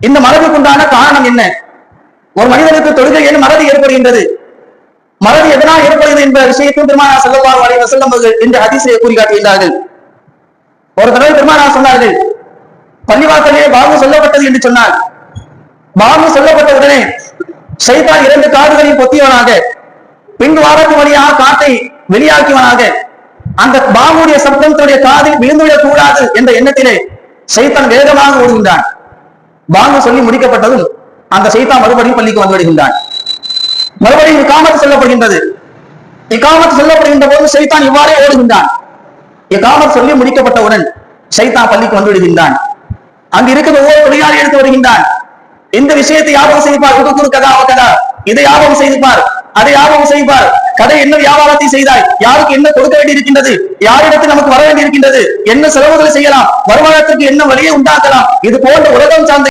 இந்த மறதிக்குண்டான காரணம் என்ன? ஒரு மனிதனுக்கு தொழுகை ஏன் மறதி ஏற்படுகின்றது? மறதி எதனால் ஏற்படுகிறது என்ற விஷயத்தையும் பெருமானா செல்லவா அலைவ செல்லும் என்று அதிசய கூறி காட்டுகின்றார்கள் ஒரு தடவை பெருமானா சொன்னார்கள் பள்ளிவாசலே பாபு சொல்லப்பட்டது என்று சொன்னார் பாபு சொல்லப்பட்ட உடனே சைதான் இரண்டு காதுகளையும் பொத்தியவனாக பின் வாரத்து வழியாக காத்தை வெளியாக்கியவனாக அந்த பாபுடைய சப்தம் தன்னுடைய காதில் விழுந்துவிடக் கூடாது என்ற எண்ணத்திலே சைத்தான் வேகமாக ஓடுகின்றான். வாங்க சொல்லி முடிக்கப்பட்டதும் அந்த சைத்தான் மறுபடியும் பள்ளிக்கு வந்து விடுகின்றான். மறுபடியும் இக்காமத்து சொல்லப்படுகின்றது. இக்காமத்து சொல்லப்படுகின்ற போது சைத்தான் இவ்வாறே ஓடுகின்றான். இக்காமத் சொல்லி முடிக்கப்பட்டவுடன் சைத்தான் பள்ளிக்கு வந்து விடுகின்றான். அங்கு இருக்கிற ஒவ்வொரு தொழிலாளி எடுத்து வருகின்றான். இந்த விஷயத்தை யாபகம் செய்வார் உதுக்குரு கதா கதா. இதை யாபகம் செய்துப்பார் அதை யாபகம் செய்வார் கதை என்ன வியாபாரத்தை செய்தாய்? யாருக்கு என்ன கொடுக்க வேண்டி இருக்கின்றது யாரிடத்தில் நமக்கு வர வேண்டி இருக்கின்றது என்ன செலவுகளை செய்யலாம்? வருமானத்திற்கு என்ன வழியை உண்டாக்கலாம்? இது போன்ற உலகம் சார்ந்த